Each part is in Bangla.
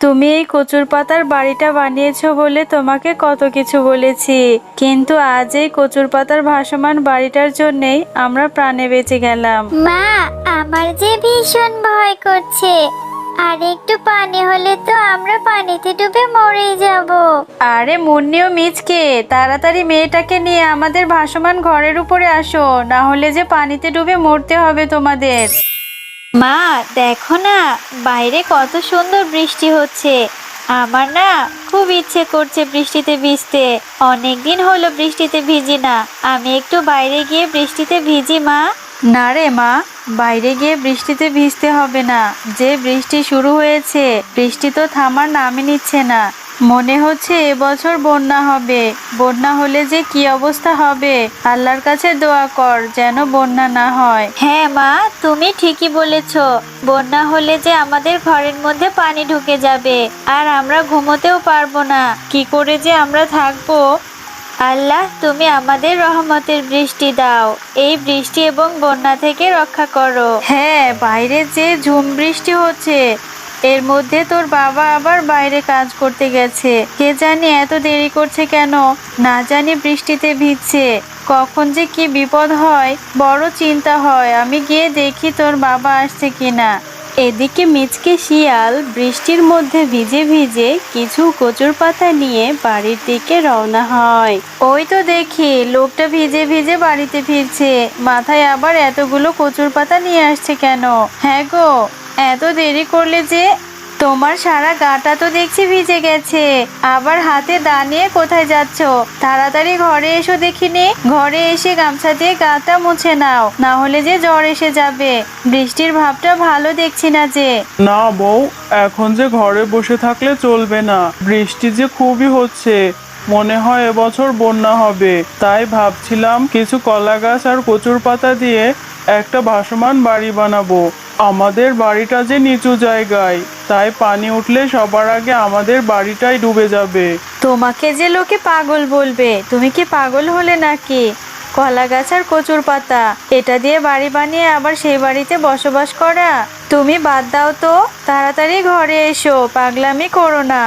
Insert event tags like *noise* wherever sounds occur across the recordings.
তুমি এই কচুর পাতার বাড়িটা বানিয়েছো বলে তোমাকে কত কিছু বলেছি। কিন্তু আজ এই কচুর পাতার ভাসমান বাড়িটার জন্যেই আমরা প্রাণে বেঁচে গেলাম। মা আমার যে ভীষণ ভয় করছে। আর একটু পানি হলে তো আমরা পানিতে ডুবে মরেই যাব। আরে মুন্নিও মিচকে তাড়াতাড়ি মেয়েটাকে নিয়ে আমাদের ভাসমান ঘরের উপরে আসো না হলে যে পানিতে ডুবে মরতে হবে তোমাদের। মা, দেখো না, বাইরে কত সুন্দর বৃষ্টি হচ্ছে। আমার না খুব ইচ্ছে করছে বৃষ্টিতে ভিজতে। অনেক দিন হলো বৃষ্টিতে ভিজি না। আমি একটু বাইরে গিয়ে বৃষ্টিতে ভিজি, মা। না রে মা, বাইরে গিয়ে বৃষ্টিতে ভিজতে হবে না। যে বৃষ্টি শুরু হয়েছে, বৃষ্টি তো থামার নামই নিচ্ছে না। মনে হচ্ছে এবছর বন্যা হবে। বন্যা হলে যে কি অবস্থা হবে? আল্লাহর কাছে দোয়া কর যেন বন্যা না হয়। হ্যাঁ মা তুমি ঠিকই বলেছ। বন্যা হলে যে আমাদের ঘরের মধ্যে পানি ঢুকে যাবে আর আমরা ঘুমোতেও পারব না। কি করে যে আমরা থাকব? আল্লাহ তুমি আমাদের রহমতের বৃষ্টি দাও। এই বৃষ্টি এবং বন্যা থেকে রক্ষা করো। হ্যাঁ বাইরে যে ঝুম বৃষ্টি হচ্ছে এর মধ্যে তোর বাবা আবার বাইরে কাজ করতে গেছে। কে জানি এত দেরি করছে কেন? না জানি বৃষ্টিতে ভিজছে। কখন যে কি বিপদ হয়, বড় চিন্তা হয়। আমি গিয়ে দেখি তোর বাবা আসছে কিনা। এদিকে মিচকে শিয়াল বৃষ্টির মধ্যে ভিজে ভিজে কিছু কচুর পাতা নিয়ে বাড়ির দিকে রওনা হয়। ওই তো দেখি, লোকটা ভিজে ভিজে বাড়িতে ফিরছে। মাথায় আবার এতগুলো কচুর পাতা নিয়ে আসছে কেন? হ্যাঁ গো এত দেরি করলে যে তোমার সারা গাটা তো দেখছি ভিজে গেছে। আবার হাতে দাঁড়িয়ে কোথায় যাচ্ছ? তাড়াতাড়ি ঘরে এসো দেখিনি। ঘরে এসে গামছা দিয়ে গাটা মুছে নাও। না হলে যে জ্বর এসে যাবে। বৃষ্টির ভাবটা ভালো দেখছি না যে। না বউ, এখন যে ঘরে বসে থাকলে চলবে না। বৃষ্টি যে খুবই হচ্ছে। মনে হয় এবছর বন্যা হবে। তাই ভাবছিলাম কিছু কলা গাছ আর কচুর পাতা দিয়ে একটা ভাসমান বাড়ি বানাবো। আমাদের বাড়িটা যে নিচু জায়গায়, তাই পানি উঠলে সবার আগে আমাদের বাড়িটাই ডুবে যাবে। তোমাকে যে লোকে পাগল বলবে, তুমি কি পাগল হলে নাকি? কলা গাছ আর কচুর পাতা, এটা দিয়ে বাড়ি বানিয়ে আবার সেই বাড়িতে বসবাস করা? তুমি বাদ দাও তো, তাড়াতাড়ি ঘরে এসো, পাগলামি করো না।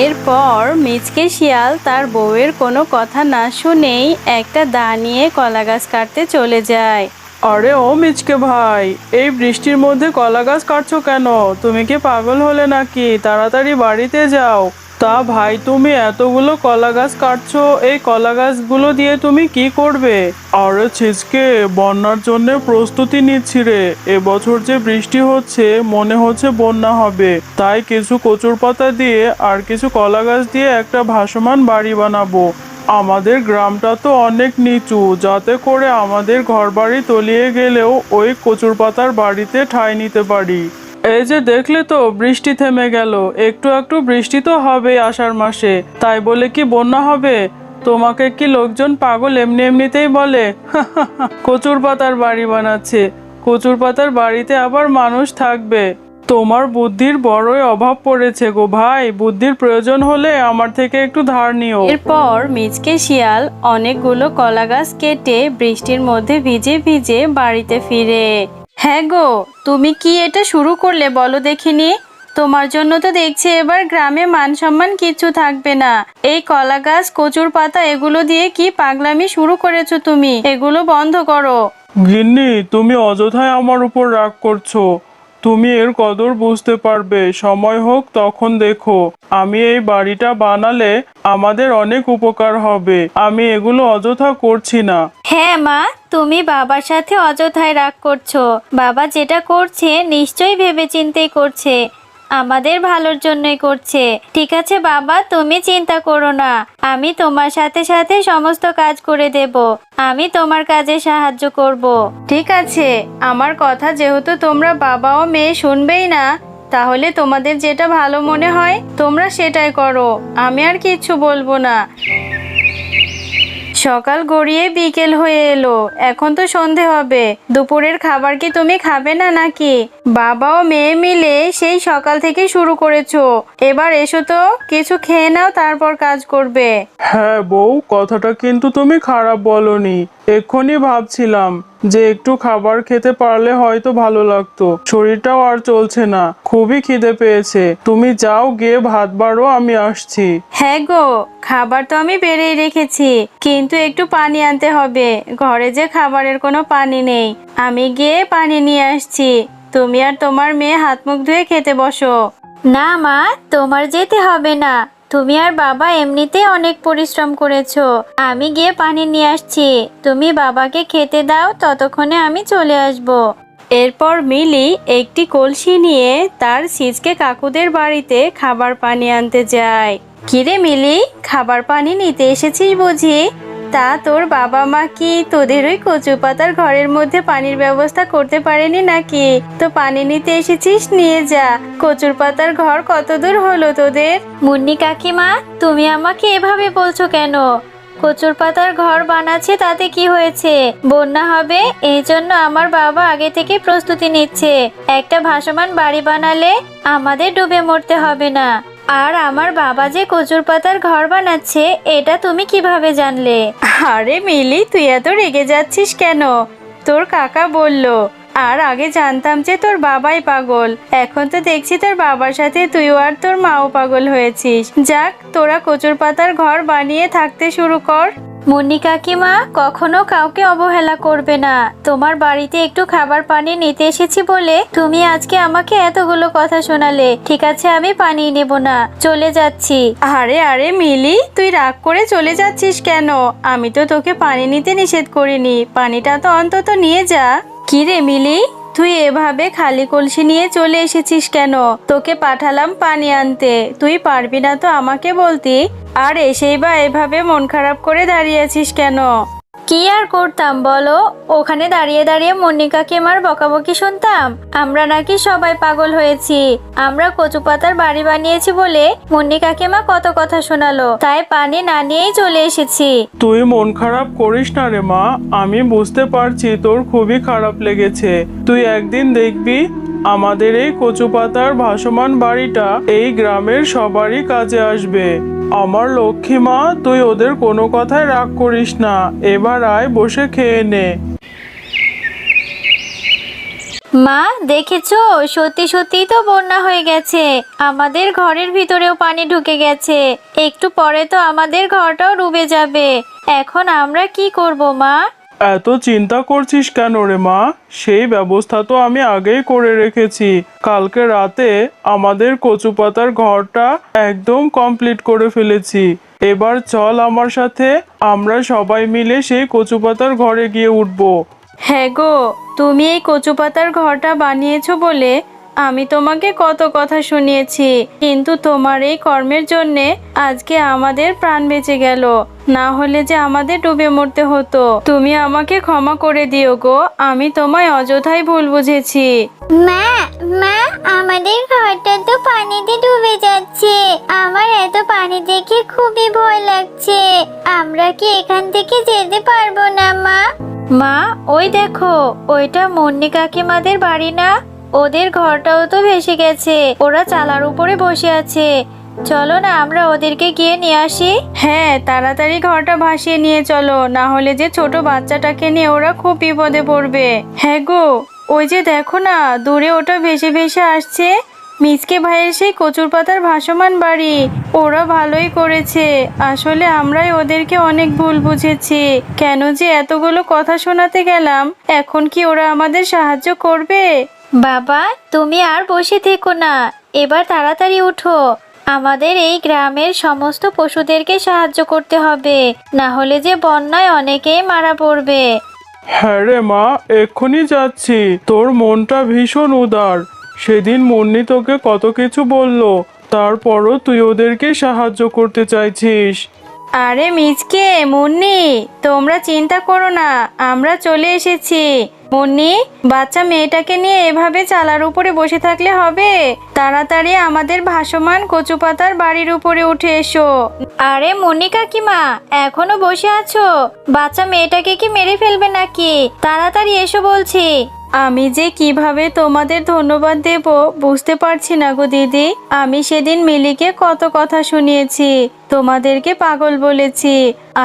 এরপর মিচকে শিয়াল তার বউয়ের কোনো কথা না শুনেই একটা দা নিয়ে কলা গাছ কাটতে চলে যায়। আরে ও মিচকে ভাই, এই বৃষ্টির মধ্যে কলা গাছ কাটছো কেন? তুমি কি পাগল হলে নাকি? তাড়াতাড়ি বাড়িতে যাও। তা ভাই, তুমি এতগুলো কলা গাছ কাটছো, এই কলা গাছগুলো দিয়ে তুমি কি করবে? আরে ছিচকে, বন্যার জন্য প্রস্তুতি নিচ্ছি রে। এবছর যে বৃষ্টি হচ্ছে, মনে হচ্ছে বন্যা হবে। তাই কিছু কচুর পাতা দিয়ে আর কিছু কলা গাছ দিয়ে একটা ভাসমান বাড়ি বানাবো। আমাদের গ্রামটা তো অনেক নিচু, যাতে করে আমাদের ঘরবাড়ি তলিয়ে গেলেও ওই কচুর পাতার বাড়িতে ঠাঁই নিতে পারি। এই যে দেখলে তো, বৃষ্টি থেমে গেল। একটু একটু বৃষ্টি তো হবে আষাঢ় মাসে। তাই বলে কি বন্যা হবে? তোমাকে কি লোকজন পাগল এমনি এমনিতেই বলে? *laughs* কচুর পাতার বাড়ি বানাচ্ছে। কচুর পাতার বাড়িতে আবার মানুষ থাকবে। তোমার বুদ্ধির বড়ই অভাব পড়েছে গো ভাই। বুদ্ধির প্রয়োজন হলে আমার থেকে একটু ধার নিও। এরপর মিচকে শিয়াল অনেকগুলো কলা গাছ কেটে বৃষ্টির মধ্যে ভিজে ভিজে বাড়িতে ফিরে। হ্যাঁ গো তুমি কি এটা শুরু করলে বলো দেখিনি তোমার জন্য তো দেখছি এবার গ্রামে মান সম্মান কিচ্ছু থাকবে না। এই কলা গাছ কচুর পাতা এগুলো দিয়ে কি পাগলামি শুরু করেছ তুমি? এগুলো বন্ধ করো। গিন্নি তুমি অযথায় আমার উপর রাগ করছ। তুমি এর কদর বুঝতে পারবে। সময় হোক, তখন দেখো। আমি এই বাড়িটা বানালে আমাদের অনেক উপকার হবে। আমি এগুলো অযথা করছি না। হ্যাঁ মা, তুমি বাবার সাথে অযথায় রাগ করছ। বাবা যেটা করছে, নিশ্চয়ই ভেবে চিন্তেই করছে। আমাদের ভালোর জন্যই করছে। ঠিক আছে বাবা, তুমি চিন্তা করো না। আমি তোমার সাথে সাথে সমস্ত কাজ করে দেব। আমি তোমার কাজে সাহায্য করব। ঠিক আছে, আমার কথা যেহেতু তোমরা বাবা ও মেয়ে শুনবেই না, তাহলে তোমাদের যেটা ভালো মনে হয় তোমরা সেটাই করো। আমি আর কিচ্ছু বলব না। সকাল গড়িয়ে বিকেল হয়ে এলো। এখন তো সন্ধে হবে। দুপুরের খাবার কি তুমি খাবে না নাকি? বাবা ও মেয়ে মিলে সেই সকাল থেকে শুরু করেছ। এবার এসো তো, কিছু খেয়ে নাও, তারপর কাজ করবে। হ্যাঁ বউ, কথাটা কিন্তু তুমি খারাপ বলনি। এক্ষুনি ভাবছিলাম। যে একটু খাবার খেতে পারলে হয়তো ভালো লাগতো। শরীরটাও আর চলছে না। খুবই খিদে পেয়েছে। তুমি যাও গিয়ে ভাত বাড়ো আমি আসছি। হ্যাঁ গো খাবার তো আমি বেড়েই রেখেছি। কিন্তু একটু পানি আনতে হবে। ঘরে যে খাবারের কোনো পানি নেই। আমি গিয়ে পানি নিয়ে আসছি। তুমি আর তোমার মেয়ে হাত মুখ ধুয়ে খেতে বসো। না মা তোমার যেতে হবে না। তুমি আর বাবা এমনিতেই অনেক পরিশ্রম করেছ। আমি গিয়ে পানি নিয়ে আসছি। তুমি বাবাকে খেতে দাও, ততক্ষণে আমি চলে আসব। এরপর মিলি একটি কলসি নিয়ে তার সিজকে কাকুদের বাড়িতে খাবার পানি আনতে যায়। কিরে মিলি, খাবার পানি নিতে এসেছিস বুঝি? তা তোর বাবা মা কি তোদের ওই কচু পাতার ঘরের মধ্যে পানির ব্যবস্থা করতে পারেনি নাকি? তো পানি নিতে এসেছিস? নিয়ে যা। কচুর পাতার ঘর কত দূর হলো তোদের? মুন্নি কাকিমা, তুমি আমাকে এভাবে বলছো কেন? কচুর পাতার ঘর বানাচ্ছে তাতে কি হয়েছে? বন্যা হবে এই জন্য আমার বাবা আগে থেকে প্রস্তুতি নিচ্ছে। একটা ভাসমান বাড়ি বানালে আমাদের ডুবে মরতে হবে না। আর আমার বাবা যে কচুর পাতার ঘর বানাচ্ছে, এটা তুমি কীভাবে জানলে? আরে মিলি, তুই এত রেগে যাচ্ছিস কেন? তোর কাকা বলল, আর আগে জানতাম যে তোর বাবাই পাগল। এখন তো দেখছি তোর বাবার সাথে তুই আর তোর মাও পাগল হয়েছিস। যাক, তোরা কচুর পাতার ঘর বানিয়ে থাকতে শুরু কর। মুন্নি কাকিমা কখনো কাউকে অবহেলা করবে না। তোমার বাড়িতে একটু খাবার পানি নিতে এসেছি বলে তুমি আজকে আমাকে এতগুলো কথা শোনালে। ঠিক আছে আমি পানি নেব না। চলে যাচ্ছি। আরে আরে মিলি তুই রাগ করে চলে যাচ্ছিস কেন? আমি তো তোকে পানি নিতে নিষেধ করিনি। পানিটা তো অন্তত নিয়ে যা। কি রে মিলি? তুই এভাবে খালি কলসি নিয়ে চলে এসেছিস কেন? তোকে পাঠালাম পানি আনতে। তুই পারবি না তো আমাকে বলতি? আর এসেই বা এভাবে মন খারাপ করে দাঁড়িয়ে আছিস কেন? কি আর করতাম বলো? ওখানে দাঁড়িয়ে দাঁড়িয়ে মুন্নি কাকিমার বকাবকি শুনতাম? আমরা নাকি সবাই পাগল হয়েছি। আমরা কচু পাতার বাড়ি বানিয়েছি বলে মুন্নি মা কত কথা শোনালো। তাই পানি না নিয়েই চলে এসেছি। তুই মন খারাপ করিস না রে মা। আমি বুঝতে পারছি তোর খুবই খারাপ লেগেছে। তুই একদিন দেখবি আমাদের এই কচু পাতার ভাসমান বাড়িটা এই গ্রামের সবারই কাজে আসবে। আমার লক্ষ্মী মা, তুই ওদের কোনো কথায় রাগ করিস না। এবার আয়, বসে খেয়ে নে। মা, দেখেছ? সত্যি সত্যি তো বন্যা হয়ে গেছে। আমাদের ঘরের ভিতরেও পানি ঢুকে গেছে। একটু পরে তো আমাদের ঘরটাও ডুবে যাবে। এখন আমরা কি করব, মা? এত চিন্তা করছিস কেন রে মা? সেই ব্যবস্থা তো আমি আগেই করে রেখেছি। কালকে রাতে আমাদের কচু পাতার ঘরটা একদম কমপ্লিট করে ফেলেছি। এবার চল আমার সাথে, আমরা সবাই মিলে সেই কচু পাতার ঘরে গিয়ে উঠবো। হ্যাঁ গো, তুমি এই কচু পাতার ঘরটা বানিয়েছো বলে আমি তোমাকে কত কথা শুনিয়েছি কিন্তু তোমার এই কর্মের জন্যে আজকে আমাদের প্রাণ বেঁচে গেল। না হলে যে আমাদের ডুবে মরতে হতো। তুমি আমাকে ক্ষমা করে দিও গো আমি তোমায় অযথাই ভুল বুঝেছি। মা মা আমাদের ঘরটা তো পানিতে ডুবে যাচ্ছে। আমার এত পানি দেখে খুবই ভয় লাগছে। আমরা কি এখান থেকে যেতে পারব না মা? মা ওই দেখো ওইটা মুন্নি কাকিমাদের বাড়ি না? ওদের ঘরটাও তো ভেসে গেছে। ওরা চালার উপরে বসে আছে। চলো না, আমরা ওদেরকে গিয়ে নিয়ে আসি। হ্যাঁ তাড়াতাড়ি ঘরটা ভাসিয়ে নিয়ে চলো, না হলে যে ছোট বাচ্চাটাকে নিয়ে ওরা খুব বিপদে পড়বে। হ্যাঁ গো, ওই যে দেখো না, দূরে ওটা ভেসে ভেসে আসছে। মিসকে ভাইয়ের সেই কচুর পাতার ভাসমান বাড়ি, ওরা ভালোই করেছে। আসলে আমরাই ওদেরকে অনেক ভুল বুঝেছি। কেন যে এতগুলো কথা শোনাতে গেলাম, এখন কি ওরা আমাদের সাহায্য করবে? বাবা তুমি আর বসে থেকো না। এবার তাড়াতাড়ি উঠো। আমাদের এই গ্রামের সমস্ত পশুদেরকে সাহায্য করতে হবে। না হলে যে বন্যায় অনেকেই মারা পড়বে। হ্যাঁ রে মা এক্ষুনি যাচ্ছি। তোর মনটা ভীষণ উদার। সেদিন মুন্নি তোকে কত কিছু বলল তারপরও তুই ওদেরকে সাহায্য করতে চাইছিস। আরে মিচকে মুন্নি তোমরা চিন্তা করো না আমরা চলে এসেছি। মুন্নি বাচ্চা মেয়েটাকে নিয়ে এভাবে চালার উপরে বসে থাকলে হবে? তাড়াতাড়ি আমাদের ভাসমান কচু পাতার বাড়ির উপরে উঠে এসো। আরে মনি কাকিমা, এখনও বসে আছো? বাচ্চা মেয়েটাকে কি মেরে ফেলবে নাকি? তাড়াতাড়ি এসো বলছি। আমি যে কীভাবে তোমাদের ধন্যবাদ দেব বুঝতে পারছি না গো দিদি। আমি সেদিন মিলিকে কত কথা শুনিয়েছি, তোমাদেরকে পাগল বলেছি।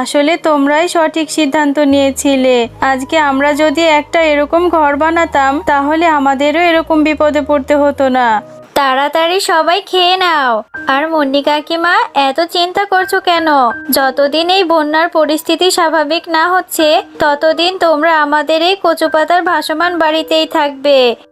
আসলে তোমরাই সঠিক সিদ্ধান্ত নিয়েছিলে। আজকে আমরা যদি একটা এরকম ঘর বানাতাম, তাহলে আমাদেরও এরকম বিপদে পড়তে হতো না। তাড়াতাড়ি সবাই খেয়ে নাও। আর মুন্নি কাকিমা, এত চিন্তা করছ কেন? যতদিন এই বন্যার পরিস্থিতি স্বাভাবিক না হচ্ছে, ততদিন তোমরা আমাদের এই কচুপাতার ভাসমান বাড়িতেই থাকবে।